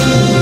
Thank you.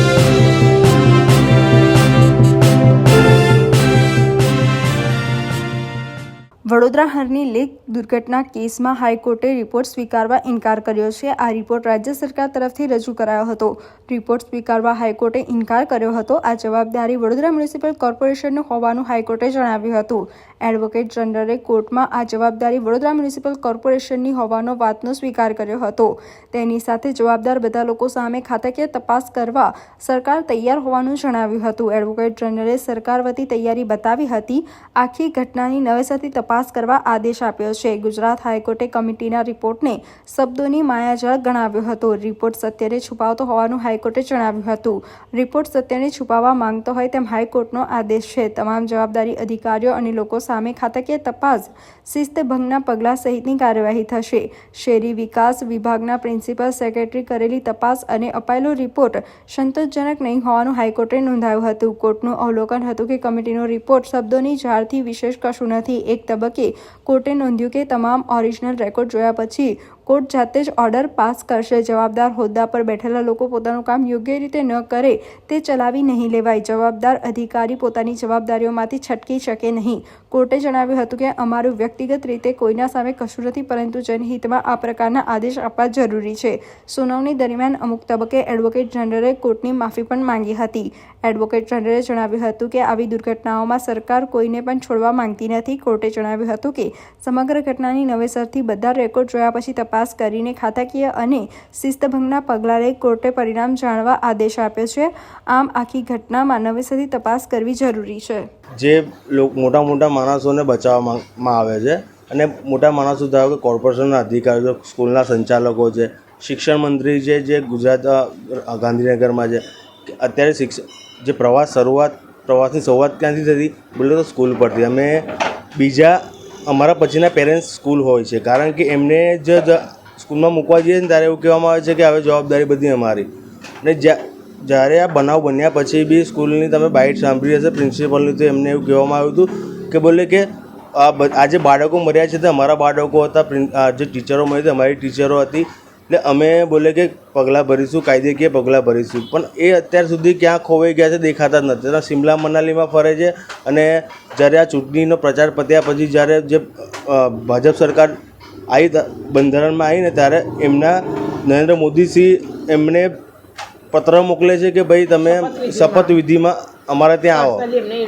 Vadodara Harni lake દુર્ઘટના કેસમાં હાઈકોર્ટે રિપોર્ટ સ્વીકારવા ઇનકાર કર્યો છે. આ રિપોર્ટ રાજ્ય સરકાર તરફથી રજૂ કરાયો હતો. રિપોર્ટ સ્વીકારવા હાઈકોર્ટે ઇનકાર કર્યો હતો. આ જવાબદારી વડોદરા મ્યુનિસિપલ કોર્પોરેશનનું હોવાનું હાઈકોર્ટે જણાવ્યું હતું. એડવોકેટ જનરલે કોર્ટમાં આ જવાબદારી વડોદરા મ્યુનિસિપલ કોર્પોરેશનની હોવાનો વાતનો સ્વીકાર કર્યો હતો. તેની સાથે જવાબદાર બધા લોકો સામે ખાતાકીય તપાસ કરવા સરકાર તૈયાર હોવાનું જણાવ્યું હતું. એડવોકેટ જનરલે સરકાર વતી તૈયારી બતાવી હતી. આખી ઘટનાની નવેસરથી તપાસ કરવા આદેશ આપ્યો છે. ગુજરાત હાઈકોર્ટે કમિટીના રિપોર્ટને શબ્દોની માયાજાળ ગણાવ્યો હતો. રિપોર્ટ સત્યને છુપાવતો હોવાનું હાઈકોર્ટે જણાવ્યું હતું. રિપોર્ટ સત્યને છુપાવવા માંગતો હોય તેમ હાઈકોર્ટનો આદેશ છે. તમામ જવાબદારી અધિકારીઓ અને લોકો સામે ખાતાકીય તપાસ શિસ્તભંગના પગલાં સહિતની કાર્યવાહી થશે. શહેરી વિકાસ વિભાગના પ્રિન્સિપલ સેક્રેટરી કરેલી તપાસ અને અપાયેલો રિપોર્ટ સંતોષજનક નહીં હોવાનું હાઈકોર્ટે નોંધાયું હતું. કોર્ટનું અવલોકન હતું કે કમિટીનો રિપોર્ટ શબ્દોની ઝાડથી વિશેષ કશું નથી. એક તબક્કે કોર્ટે નોંધ્યું કે તમામ ઓરિજિનલ રેકોર્ડ જોયા પછી કોર્ટ જાતે જ ઓર્ડર પાસ કરશે. જવાબદાર હોદ્દા પર બેઠેલા લોકો પોતાનું કામ યોગ્ય રીતે ન કરે તે ચલાવી નહીં લેવાય. જવાબદાર અધિકારી પોતાની જવાબદારીઓમાંથી છટકી શકે નહીં. કોર્ટે જણાવ્યું હતું કે અમારું વ્યક્તિગત રીતે કોઈના સામે કશું નથી, પરંતુ જનહિતમાં આ પ્રકારના આદેશ આપવા જરૂરી છે. સુનાવણી દરમિયાન અમુક તબક્કે એડવોકેટ જનરલે કોર્ટની માફી પણ માંગી હતી. એડવોકેટ જનરલે જણાવ્યું હતું કે આવી દુર્ઘટનાઓમાં સરકાર કોઈને પણ છોડવા માંગતી નથી. કોર્ટે જણાવ્યું હતું કે સમગ્ર ઘટનાની નવેસરથી બધા રેકોર્ડ જોયા પછી તપાસ કરીને ખાતાકીય અને શિસ્તભંગના પગલાં લઈ કોર્ટે પરિણામ જાણવા આદેશ આપ્યો છે. આમ આખી ઘટનામાં નવેસરથી તપાસ કરવી જરૂરી છે. જે મોટા મોટા માણસોને બચાવવામાં આવે છે અને મોટા માણસો ધારો કે કોર્પોરેશનના અધિકારીઓ, સ્કૂલના સંચાલકો છે, શિક્ષણ મંત્રી છે જે ગુજરાત ગાંધીનગરમાં છે અત્યારે શિક્ષણ જે પ્રવાસ શરૂઆત, પ્રવાસની શરૂઆત ક્યાંથી થતી? બોલે તો સ્કૂલ પરથી. અમે બીજા અમારા પછીના પેરેન્ટ્સ સ્કૂલ હોય છે. કારણ કે એમને જ સ્કૂલમાં મૂકવા જઈએ ને ત્યારે એવું કહેવામાં આવે છે કે હવે જવાબદારી બધી અમારી. અને જ્યાં, જ્યારે આ બનાવ બન્યા પછી બી સ્કૂલની તમે બાઇટ સાંભળી હશે પ્રિન્સિપલની તો એમને એવું કહેવામાં આવ્યું હતું કે બોલે કે આ જે બાળકો મર્યા છે તે અમારા બાળકો હતા જે ટીચરો મળી હતી અમારી ટીચરો હતી. એટલે અમે બોલે કે પગલાં ભરીશું કાયદેકીય પગલાં ભરીશું. પણ એ અત્યાર સુધી ક્યાં ખોવાઈ ગયા છે દેખાતા જ નથી. ત્યાં શિમલા મનાલીમાં ફરે છે અને જ્યારે આ ચૂંટણીનો પ્રચાર પત્યા પછી જ્યારે જે ભાજપ સરકાર આવી બંધારણમાં આવીને ત્યારે એમના નરેન્દ્ર મોદીસિંહ એમને પત્ર મોકલે છે કે ભાઈ તમે શપથવિધિમાં અમારા ત્યાં આવો.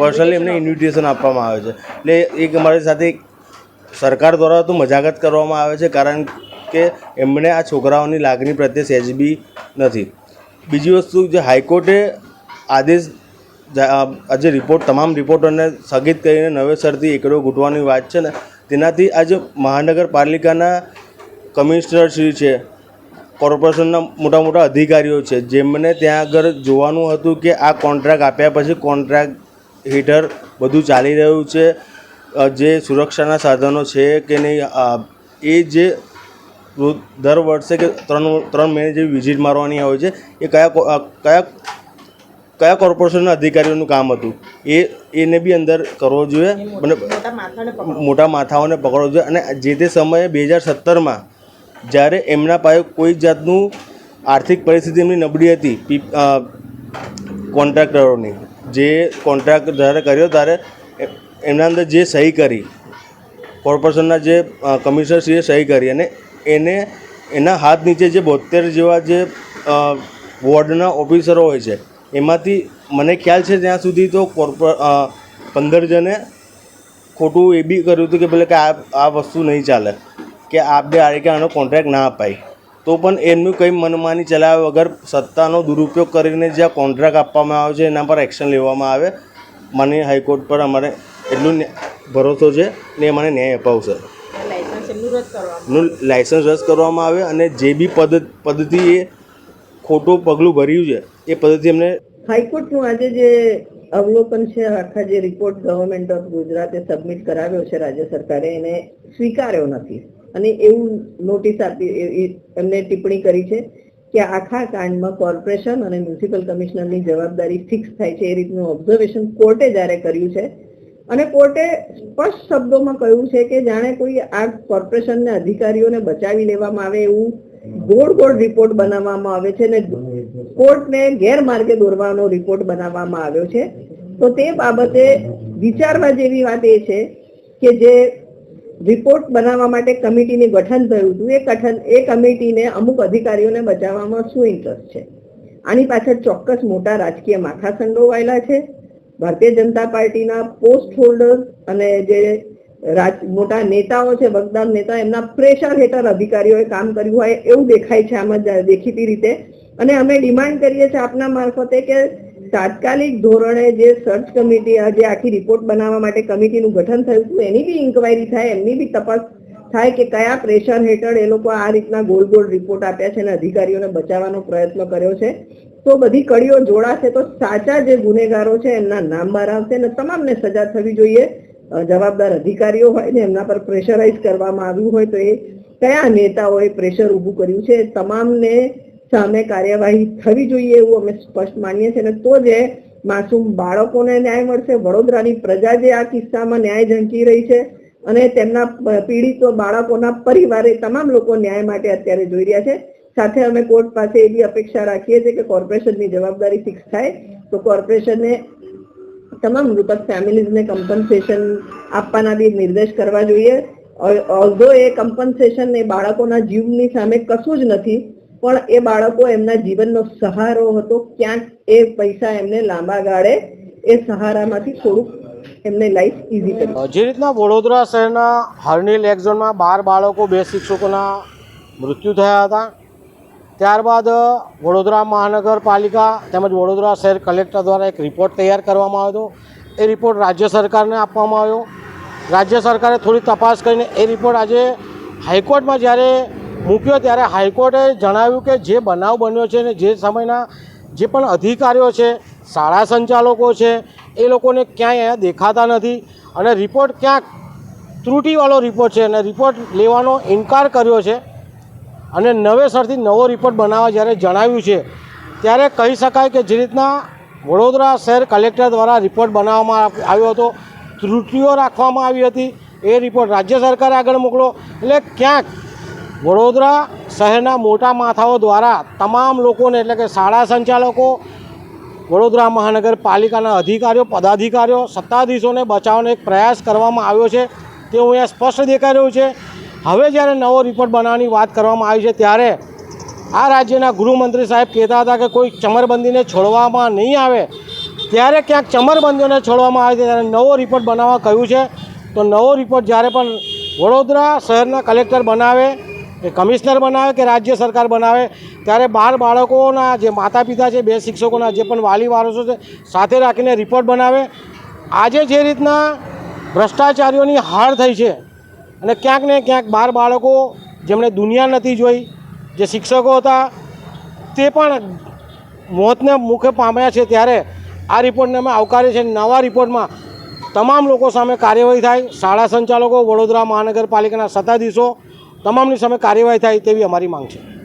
પર્સનલી એમને ઇન્વિટેશન આપવામાં આવે છે. એટલે એક અમારી સાથે સરકાર દ્વારા તો મજાકત કરવામાં આવે છે કારણ કે એમણે આ છોકરાઓની લાગણી પ્રત્યે સહેજ બી નથી. બીજી વસ્તુ જે હાઈકોર્ટે આદેશ આજે રિપોર્ટ, તમામ રિપોર્ટોને સ્થગિત કરીને નવેસરથી એકડો ઘૂંટવાની વાત છે ને, તેનાથી આજે મહાનગરપાલિકાના કમિશનરશ્રી છે, કોર્પોરેશનના મોટા મોટા અધિકારીઓ છે, જેમને ત્યાં આગળ જોવાનું હતું કે આ કોન્ટ્રાક્ટ આપ્યા પછી કોન્ટ્રાક્ટ હેઠળ બધું ચાલી રહ્યું છે જે સુરક્ષાના સાધનો છે કે નહીં એ જે દર વર્ષે કે ત્રણ ત્રણ મહિને જેવી વિઝિટ મારવાની હોય છે. એ કયા કયા કયા કોર્પોરેશનના અધિકારીઓનું કામ હતું? એ એને બી અંદર કરવો જોઈએ અને મોટા માથાઓને પકડવો જોઈએ. અને જે તે સમયે બે હજાર સત્તરમાં જ્યારે એમના પાસે કોઈ જાતનું આર્થિક પરિસ્થિતિ એમની નબળી હતી કોન્ટ્રાક્ટરોની. જે કોન્ટ્રાક્ટ જ્યારે કર્યો ત્યારે એમના અંદર જે સહી કરી કોર્પોરેશનના જે કમિશનરશ્રીએ સહી કરી અને એને એના હાથ નીચે જે બોતેર જેવા જે વોર્ડના ઓફિસરો હોય છે, એમાંથી મને ખ્યાલ છે ત્યાં સુધી તો કોર્પો પંદર જણે ખોટું એ બી કર્યું હતું કે ભલે કે આ આ વસ્તુ નહીં ચાલે, કે આ બે આરે કે આનો કોન્ટ્રાક્ટ ના અપાય. તો પણ એમનું કંઈ મનમાની ચલાવ્યા વગર સત્તાનો દુરુપયોગ કરીને જ્યાં કોન્ટ્રાક્ટ આપવામાં આવે છે, એના પર એક્શન લેવામાં આવે, મને હાઈકોર્ટ પર અમારે એટલું ભરોસો છે ને એ મને ન્યાય અપાવશે. નું લાયસન્સ રદ કરવામાં આવે અને જે બી પદ્ધતિ એ ખોટું પગલું ભર્યું છે એ પદ્ધતિ એમને હાઈકોર્ટનું આજે જે અવલોકન છે આખા જે રિપોર્ટ ગવર્મેન્ટ ઓફ ગુજરાતે સબમિટ કરાવ્યો છે રાજ્ય સરકારે એને સ્વીકાર્યો નથી. અને એવું નોટિસ આપી એમને ટિપ્પણી કરી છે કે આખા કાંડમાં કોર્પોરેશન અને મ્યુનિસિપલ કમિશનરની જવાબદારી ફિક્સ થાય છે એ રીતનું ઓબ્ઝર્વેશન કોર્ટે જ્યારે કર્યું છે અને કોર્ટે સ્પષ્ટ શબ્દોમાં કહ્યું છે કે જાણે કોઈ આ કોર્પોરેશનના અધિકારીઓને બચાવી લેવામાં આવે એવું ગોળ ગોળ રિપોર્ટ બનાવવામાં આવે છે અને કોર્ટને ગેરમાર્ગે દોરવાનો રિપોર્ટ બનાવવામાં આવ્યો છે. તો તે બાબતે વિચારવા જેવી વાત એ છે કે જે રિપોર્ટ બનાવવા માટે કમિટીનું ગઠન થયું હતું, એ ગઠન, એ કમિટીને અમુક અધિકારીઓને બચાવવામાં શું ઇન્ટરેસ્ટ છે? આની પાછળ ચોક્કસ મોટા રાજકીય માથા સંડોવાયેલા છે. ભારતીય જનતા પાર્ટીના પોસ્ટ હોલ્ડર અને જે મોટા નેતાઓ છે વગદાર નેતા, એમના પ્રેશર હેઠળ અધિકારીઓએ કામ કર્યું હોય એવું દેખાય છે આમાં દેખીતી રીતે. અને અમે ડિમાન્ડ કરીએ છીએ આપના મારફતે કે તાત્કાલિક ધોરણે જે સર્ચ કમિટી જે આખી રિપોર્ટ બનાવવા માટે કમિટીનું ગઠન થયું હતું, એની બી ઇન્કવાયરી થાય, એમની બી તપાસ થાય કે કયા પ્રેશર હેઠળ એ લોકો આ રીતના ગોલ ગોલ રિપોર્ટ આપ્યા છે અને અધિકારીઓને બચાવવાનો પ્રયત્ન કર્યો છે. તો બધી કડીઓ જોડાશે તો સાચા જે ગુનેગારો છે, એમના નામ બહાર આવશે અને તમામને સજા થવી જોઈએ. જવાબદાર અધિકારીઓ હોય ને એમના પર પ્રેશરાઇઝ કરવામાં આવ્યું હોય તો એ કયા નેતાઓએ પ્રેશર ઊભું કર્યું છે, તમામને સામે કાર્યવાહી થવી જોઈએ એવું અમે સ્પષ્ટ માનીએ છીએ અને તો જે માસૂમ બાળકોને ન્યાય મળશે, વડોદરાની પ્રજા જે આ કિસ્સામાં ન્યાય ઝંકી રહી છે અને તેમના પીડિત બાળકોના પરિવારે તમામ લોકો ન્યાય માટે અત્યારે જોઈ રહ્યા છે. સાથે અમે કોર્ટ પાસે એવી અપેક્ષા રાખીએ છીએ કે કોર્પોરેશનની જવાબદારી ફિક્સ થાય. તો કોર્પોરેશને તમામ મૃતક ફેમિલીઝને કમ્પન્સેશન આપવાના બી નિર્દેશ કરવા જોઈએ. ઓલ્ધો એ કમ્પન્સેશન એ બાળકોના જીવની સામે કશું જ નથી, પણ એ બાળકો એમના જીવનનો સહારો હતો ક્યાંક એ પૈસા એમને લાંબા ગાળે એ સહારામાંથી થોડુંક એમને લાઈફ ઈઝી કરી. જે રીતના વડોદરા શહેરના હર્નિલ લેક ઝોનમાં બાર બાળકો, બે શિક્ષકોના મૃત્યુ થયા હતા. ત્યારબાદ, વડોદરા મહાનગરપાલિકા તેમજ વડોદરા શહેર કલેક્ટર દ્વારા એક રિપોર્ટ તૈયાર કરવામાં આવ્યો એ રિપોર્ટ રાજ્ય સરકારને આપવામાં આવ્યો. રાજ્ય સરકારે થોડી તપાસ કરીને એ રિપોર્ટ આજે હાઈકોર્ટમાં જ્યારે મૂક્યો ત્યારે હાઈકોર્ટે જણાવ્યું કે જે બનાવ બન્યો છે ને જે સમયના જે પણ અધિકારીઓ છે, શાળા સંચાલકો છે, એ લોકોને ક્યાંય અહીંયા દેખાતા નથી અને રિપોર્ટ ક્યાંક ત્રુટીવાળો રિપોર્ટ છે અને રિપોર્ટ લેવાનો ઇનકાર કર્યો છે. અને નવેસરથી નવો રિપોર્ટ બનાવવા જ્યારે જણાવ્યું છે, ત્યારે કહી શકાય કે જે રીતના વડોદરા શહેર કલેક્ટર દ્વારા રિપોર્ટ બનાવવામાં આવ્યો હતો, ત્રુટિઓ રાખવામાં આવી હતી, એ રિપોર્ટ રાજ્ય સરકારે આગળ મોકલો. એટલે ક્યાંક વડોદરા શહેરના મોટા માથાઓ દ્વારા તમામ લોકોને, એટલે કે શાળા સંચાલકો, વડોદરા મહાનગરપાલિકાના અધિકારીઓ, પદાધિકારીઓ, સત્તાધીશોને બચાવવાનો એક પ્રયાસ કરવામાં આવ્યો છે તે અહીંયા સ્પષ્ટ દેખાઈ રહ્યું છે. હવે જ્યારે નવો રિપોર્ટ બનાવવાની વાત કરવામાં આવી છે, ત્યારે આ રાજ્યના ગૃહમંત્રી સાહેબ કહેતા હતા કે કોઈ ચમરબંધીને છોડવામાં નહીં આવે. ત્યારે ક્યાંક ચમરબંધીઓને છોડવામાં આવે છે, ત્યારે નવો રિપોર્ટ બનાવવા કહ્યું છે. તો નવો રિપોર્ટ જ્યારે પણ વડોદરા શહેરના કલેક્ટર બનાવે, કે કમિશનર બનાવે, કે રાજ્ય સરકાર બનાવે, ત્યારે બાર બાળકોના જે માતા પિતા છે, બે શિક્ષકોના જે પણ વાલી વારસો છે, સાથે રાખીને રિપોર્ટ બનાવે. આજે જે રીતના ભ્રષ્ટાચારીઓની હાર થઈ છે અને ક્યાંક ને ક્યાંક બાર બાળકો જેમણે દુનિયા નથી જોઈ, જે શિક્ષકો હતા, તે પણ મોતને મુખે પામ્યા છે ત્યારે આ રિપોર્ટને અમે આવકારીએ છીએ. નવા રિપોર્ટમાં તમામ લોકો સામે કાર્યવાહી થાય. શાળા સંચાલકો, વડોદરા મહાનગરપાલિકાના સત્તાધીશો, તમામની સામે કાર્યવાહી થાય તેવી અમારી માંગ છે.